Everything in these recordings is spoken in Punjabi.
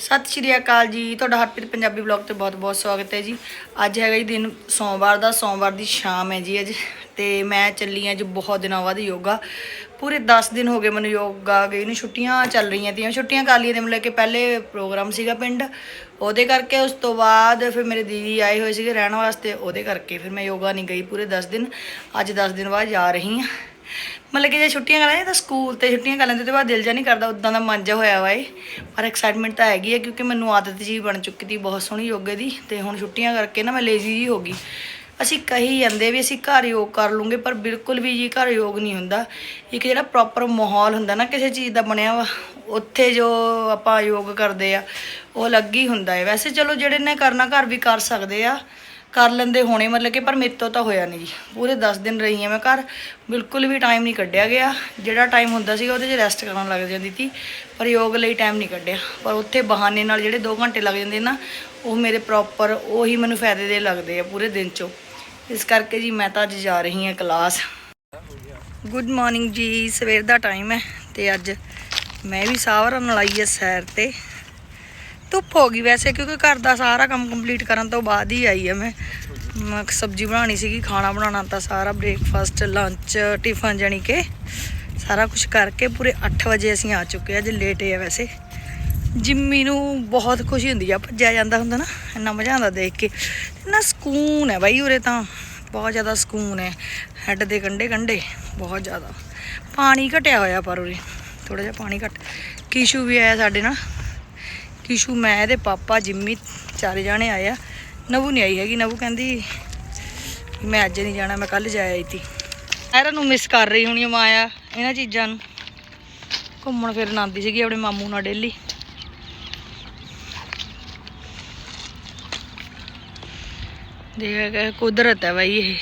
ਸਤਿ ਸ਼੍ਰੀ ਅਕਾਲ ਜੀ। ਤੁਹਾਡਾ ਹਰਪ੍ਰੀਤ ਪੰਜਾਬੀ ਬਲੌਗ ਤੇ ਬਹੁਤ-ਬਹੁਤ ਸਵਾਗਤ ਹੈ ਜੀ। ਅੱਜ ਹੈਗਾ ਜੀ ਦਿਨ ਸੋਮਵਾਰ ਦਾ, ਸੋਮਵਾਰ ਦੀ ਸ਼ਾਮ ਹੈ ਜੀ ਅੱਜ। ਤੇ ਮੈਂ ਚੱਲੀ ਹਾਂ ਅੱਜ ਬਹੁਤ ਦਿਨਾਂ ਬਾਅਦ ਯੋਗਾ। ਪੂਰੇ 10 ਦਿਨ ਹੋ ਗਏ ਮੈਨੂੰ ਯੋਗਾ ਗਈ ਨੂੰ ਛੁੱਟੀਆਂ ਚੱਲ ਰਹੀਆਂ ਤੀਆਂ। ਛੁੱਟੀਆਂ ਕਰ ਲਈਆਂ ਤੇ ਮੈਨੂੰ ਲੈ ਕੇ ਪਹਿਲੇ ਪ੍ਰੋਗਰਾਮ ਸੀਗਾ ਪਿੰਡ। ਉਹਦੇ ਕਰਕੇ ਉਸ ਤੋਂ ਬਾਅਦ ਫਿਰ ਮੇਰੇ ਦੀਦੀ ਆਏ ਹੋਏ ਸੀਗੇ ਰਹਿਣ ਵਾਸਤੇ। ਉਹਦੇ ਕਰਕੇ ਫਿਰ ਮੈਂ ਯੋਗਾ ਨਹੀਂ ਗਈ ਪੂਰੇ 10 ਦਿਨ। ਅੱਜ 10 ਦਿਨ ਬਾਅਦ ਜਾ ਰਹੀ ਹਾਂ। ਮਤਲਬ ਕਿ ਜੇ ਛੁੱਟੀਆਂ ਕਰ ਤਾਂ ਸਕੂਲ ਤੇ ਛੁੱਟੀਆਂ ਕਰ ਲੈਂਦੇ ਤੇ ਬਾਅਦ ਦਿਲ ਜਾ ਨਹੀਂ ਕਰਦਾ, ਉਦਾਂ ਦਾ ਮਨ ਜਿਹਾ ਹੋਇਆ ਵਾ ਏ ਪਰ ਐਕਸਾਈਟਮੈਂਟ ਤਾਂ ਹੈਗੀ ਹੈ ਕਿਉਂਕਿ ਮੈਨੂੰ ਆਦਤ ਜੀ ਬਣ ਚੁੱਕੀ ਦੀ ਬਹੁਤ ਸੋਹਣੀ ਯੋਗੇ ਦੀ, ਤੇ ਹੁਣ ਛੁੱਟੀਆਂ ਕਰਕੇ ਨਾ ਮੈਂ ਲੇਜ਼ੀ ਜੀ ਹੋ ਗਈ। ਅਸੀਂ ਕਹੀ ਜਾਂਦੇ ਵੀ ਅਸੀਂ ਘਰ ਯੋਗ ਕਰ ਲੂੰਗੇ, ਪਰ ਬਿਲਕੁਲ ਵੀ ਜੀ ਘਰ ਯੋਗ ਨਹੀਂ ਹੁੰਦਾ। ਇੱਕ ਜਿਹੜਾ ਪ੍ਰੋਪਰ ਮਾਹੌਲ ਹੁੰਦਾ ਨਾ, ਕਿਸੇ ਚੀਜ਼ ਦਾ ਬਣਿਆ ਵਾ, ਉੱਥੇ ਜੋ ਆਪਾਂ ਯੋਗ ਕਰਦੇ ਆ, ਉਹ ਅਲੱਗ ਹੀ ਹੁੰਦਾ ਹੈ ਵੈਸੇ ਚਲੋ ਜਿਹੜੇ ਨੇ ਕਰਨਾ, ਘਰ ਵੀ ਕਰ ਸਕਦੇ ਆ। ਕਰ ਲੈਂਦੇ ਹੋਣੇ ਮਤਲਬ ਕਿ, ਪਰ ਮੇਰੇ ਤੋਂ ਤਾਂ ਹੋਇਆ ਨਹੀਂ ਜੀ। ਪੂਰੇ 10 ਦਿਨ ਰਹੀ ਹਾਂ ਮੈਂ ਘਰ। ਬਿਲਕੁਲ ਵੀ ਟਾਈਮ ਨਹੀਂ ਕੱਢਿਆ ਗਿਆ। ਜਿਹੜਾ ਟਾਈਮ ਹੁੰਦਾ ਸੀਗਾ, ਉਹਦੇ 'ਚ ਰੈਸਟ ਕਰਨ ਲੱਗ ਜਾਂਦੀ ਸੀ। ਪਰ ਯੋਗ ਲਈ ਟਾਈਮ ਨਹੀਂ ਕੱਢਿਆ। ਪਰ ਉੱਥੇ ਬਹਾਨੇ ਨਾਲ ਜਿਹੜੇ 2 ਘੰਟੇ ਲੱਗ ਜਾਂਦੇ ਨਾ, ਉਹ ਮੇਰੇ ਪ੍ਰੋਪਰ ਉਹੀ ਮੈਨੂੰ ਫਾਇਦੇ ਦੇ ਲੱਗਦੇ ਆ ਪੂਰੇ ਦਿਨ 'ਚੋਂ। ਇਸ ਕਰਕੇ ਜੀ ਮੈਂ ਤਾਂ ਅੱਜ ਜਾ ਰਹੀ ਹਾਂ ਕਲਾਸ ਗੁੱਡ ਮਾਰਨਿੰਗ ਜੀ। ਸਵੇਰ ਦਾ ਟਾਈਮ ਹੈ ਤੇ ਅੱਜ ਮੈਂ ਵੀ ਸਾਵਰ ਨਾਲ ਆਈ ਹੈ ਸੈਰ ਤੇ। ਧੁੱਪ ਹੋ ਗਈ ਵੈਸੇ, ਕਿਉਂਕਿ ਘਰ ਦਾ ਸਾਰਾ ਕੰਮ ਕੰਪਲੀਟ ਕਰਨ ਤੋਂ ਬਾਅਦ ਹੀ ਆਈ ਆ ਮੈਂ। ਸਬਜ਼ੀ ਬਣਾਉਣੀ ਸੀਗੀ, ਖਾਣਾ ਬਣਾਉਣਾ ਤਾਂ ਸਾਰਾ ਬ੍ਰੇਕਫਾਸਟ ਲੰਚ ਟਿਫਨ ਜਾਣੀ ਕਿ ਸਾਰਾ ਕੁਝ ਕਰਕੇ ਪੂਰੇ 8 ਵਜੇ ਅਸੀਂ ਆ ਚੁੱਕੇ ਆ ਅੱਜ ਲੇਟ ਆ ਵੈਸੇ। ਜਿੰਮੀ ਨੂੰ ਬਹੁਤ ਖੁਸ਼ੀ ਹੁੰਦੀ ਆ, ਭੱਜਿਆ ਜਾਂਦਾ ਹੁੰਦਾ ਨਾ, ਇੰਨਾ ਮਜ਼ਾ ਆਉਂਦਾ ਦੇਖ ਕੇ। ਇੰਨਾ ਸਕੂਨ ਹੈ ਬਾਈ ਉਰੇ ਤਾਂ, ਬਹੁਤ ਜ਼ਿਆਦਾ ਸਕੂਨ ਹੈ ਹੈੱਡ ਦੇ ਕੰਢੇ ਕੰਢੇ, ਬਹੁਤ ਜ਼ਿਆਦਾ। ਪਾਣੀ ਘਟਿਆ ਹੋਇਆ ਪਰ ਉਰੇ ਥੋੜਾ ਜਿਹਾ ਪਾਣੀ ਘਟ। ਕੀਸ਼ੂ ਵੀ ਆਇਆ ਸਾਡੇ ਨਾਲ? ਕਿਸ਼ੂ, ਮੈਂ ਇਹਦੇ ਪਾਪਾ ਜਿੰਮੀ ਚਾਰੇ ਜਾਣੇ ਆਏ ਆ। ਨਵੂ ਨਹੀਂ ਆਈ ਹੈਗੀ। ਨਵੂ ਕਹਿੰਦੀ ਮੈਂ ਅੱਜ ਨਹੀਂ ਜਾਣਾ, ਮੈਂ ਕੱਲ ਜਾਇਆ ਆਈ ਤੀ। ਐਰਨ ਨੂੰ ਮਿਸ ਕਰ ਰਹੀ ਹੋਣੀ ਮਾਇਆ ਇਹਨਾਂ ਚੀਜ਼ਾਂ ਨੂੰ। ਘੁੰਮਣ ਫਿਰਨ ਆਉਂਦੀ ਸੀਗੀ ਆਪਣੇ ਮਾਮੂ ਨਾਲ ਡੇਲੀ ਦੇਖ, ਕੁਦਰਤ ਹੈ ਬਾਈ ਇਹ।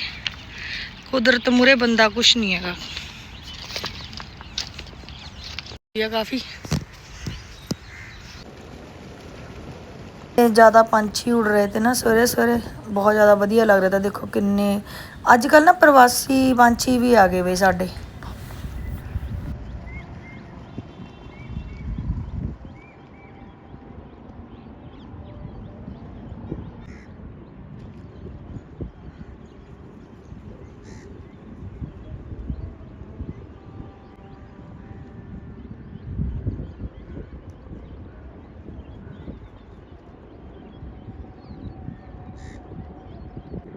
ਕੁਦਰਤ ਮੂਰੇ ਬੰਦਾ ਕੁਛ ਨਹੀਂ ਹੈਗਾ। ਇਹ ਕਾਫੀ। ਜ਼ਿਆਦਾ ਪੰਛੀ ਉੜ ਰਹੇ ਤੇ ਨਾ ਸਵੇਰੇ ਸਵੇਰੇ ਬਹੁਤ ਜ਼ਿਆਦਾ ਵਧੀਆ ਲੱਗ ਰਿਹਾ ਤਾਂ ਦੇਖੋ ਕਿੰਨੇ, ਅੱਜ ਕੱਲ ਨਾ ਪ੍ਰਵਾਸੀ ਪੰਛੀ ਵੀ ਆ ਗਏ ਵੇ ਸਾਡੇ।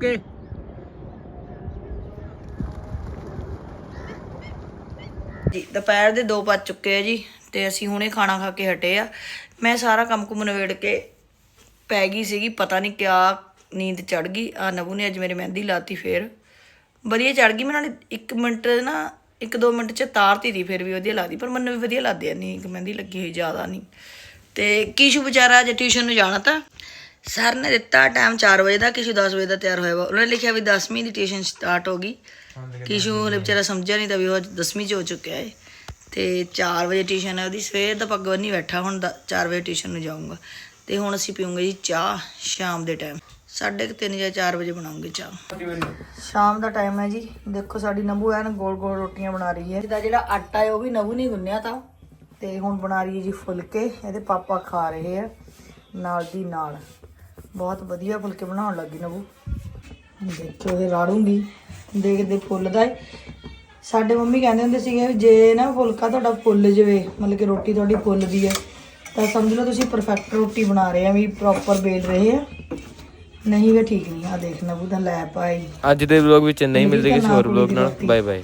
ਕੇ ਜੀ, ਦੁਪਹਿਰ ਦੇ 2 ਵੱਜ ਚੁੱਕੇ ਆ ਜੀ ਤੇ ਅਸੀਂ ਹੁਣੇ ਖਾਣਾ ਖਾ ਕੇ ਹਟੇ ਆ। ਮੈਂ ਸਾਰਾ ਕੰਮ ਕੁਮ ਨਵੇੜ ਕੇ ਪੈ ਗਈ ਸੀਗੀ, ਪਤਾ ਨਹੀਂ ਕਿਆ ਨੀਂਦ ਚੜ ਗਈ। ਆ ਨਬੂ ਨੇ ਅੱਜ ਮੇਰੇ ਮਹਿੰਦੀ ਲਾਤੀ ਫੇਰ। ਵਧੀਆ ਚੜ ਗਈ, ਮੈਂ ਨਾਲੇ 1 ਮਿੰਟ ਨਾ 1-2 ਮਿੰਟ ਚ ਤਾਰਤੀ ਦੀ ਫਿਰ ਵੀ ਵਧੀਆ ਲਾਦੀ ਪਰ ਮੈਨੂੰ ਵੀ ਵਧੀਆ ਲੱਗਦੀ ਆ ਨਹੀਂ ਮਹਿੰਦੀ ਲੱਗੀ ਹੋਈ ਜ਼ਿਆਦਾ ਨਹੀਂ ਤੇ ਕੀਸ਼ੂ ਵਿਚਾਰਾ ਅੱਜ ਟਿਊਸ਼ਨ ਨੂੰ ਜਾਣਾ ਤਾਂ? ਸਰ ਨੇ ਦਿੱਤਾ ਟਾਈਮ 4 ਵਜੇ ਦਾ ਕੀਸ਼ੂ 10 ਵਜੇ ਦਾ ਤਿਆਰ ਹੋਇਆ ਵਾ। ਉਹਨੇ ਲਿਖਿਆ ਵੀ 10ਵੀਂ ਦੀ ਟਿਊਸ਼ਨ ਸਟਾਰਟ ਹੋ ਗਈ। ਕੀਸ਼ੂ ਨੇ ਵਿਚਾਰਾ ਸਮਝਿਆ ਨਹੀਂ ਤਾਂ ਵੀ ਉਹ 10ਵੀਂ ਚ ਹੋ ਚੁੱਕਿਆ ਹੈ ਤੇ 4 ਵਜੇ ਟਿਊਸ਼ਨ ਹੈ ਉਹਦੀ ਸਵੇਰ ਦਾ ਪੱਗ ਬੰਨੀ ਬੈਠਾ ਹੁਣ 4 ਵਜੇ ਟਿਊਸ਼ਨ ਨੂੰ ਜਾਊਂਗਾ। ਤੇ ਹੁਣ ਅਸੀਂ ਪੀਵਾਂਗੇ ਜੀ ਚਾਹ ਸ਼ਾਮ ਦੇ ਟਾਈਮ ਸਾਢੇ ਕੁ ਤਿੰਨ ਜਾਂ 4 ਵਜੇ ਬਣਾਉਂਗੇ ਚਾਹ। ਸ਼ਾਮ ਦਾ ਟਾਈਮ ਹੈ ਜੀ। ਦੇਖੋ ਸਾਡੀ ਨਬੂ ਐਨ ਗੋਲ ਗੋਲ ਰੋਟੀਆਂ ਬਣਾ ਰਹੀ ਹੈ। ਇਹਦਾ ਜਿਹੜਾ ਆਟਾ ਹੈ ਉਹ ਵੀ ਨਬੂ ਨੇ ਗੁੰਨਿਆ ਤਾਂ। ਤੇ ਹੁਣ ਬਣਾ ਰਹੀ ਹੈ ਜੀ ਫੁਲਕੇ। ਇਹਦੇ ਪਾਪਾ ਖਾ ਰਹੇ ਆ ਨਾਲ ਦੀ ਨਾਲ। ਬਹੁਤ ਵਧੀਆ ਫੁਲਕੇ ਬਣਾਉਣ ਲੱਗੀ ਨਬੂ ਦੇਖੋ ਇਹ ਰਾੜੂੰਗੀ। ਦੇਖਦੇ ਫੁੱਲਦਾ ਏ। ਸਾਡੇ ਮੰਮੀ ਕਹਿੰਦੇ ਹੁੰਦੇ ਸੀਗੇ ਜੇ ਨਾ ਫੁਲਕਾ ਤੁਹਾਡਾ ਫੁੱਲ ਜਵੇ ਮਤਲਬ ਕਿ ਰੋਟੀ ਤੁਹਾਡੀ ਫੁੱਲਦੀ ਹੈ ਤਾਂ ਸਮਝ ਲਓ ਤੁਸੀਂ ਪਰਫੈਕਟ ਰੋਟੀ ਬਣਾ ਰਹੇ ਆ ਵੀ ਪ੍ਰੋਪਰ ਬੇਲ ਰਹੇ ਆ। ਨਹੀਂ ਵੀ ਠੀਕ ਨਹੀਂ ਆ ਦੇਖ ਨਬੂ ਦਾ ਲੈ ਪਾਈ ਅੱਜ ਦੇ ਵਲੌਗ ਵਿੱਚ ਨਹੀਂ ਮਿਲਦੇ ਕਿਸੇ ਹੋਰ ਵਲੌਗ ਨਾਲ। Bye bye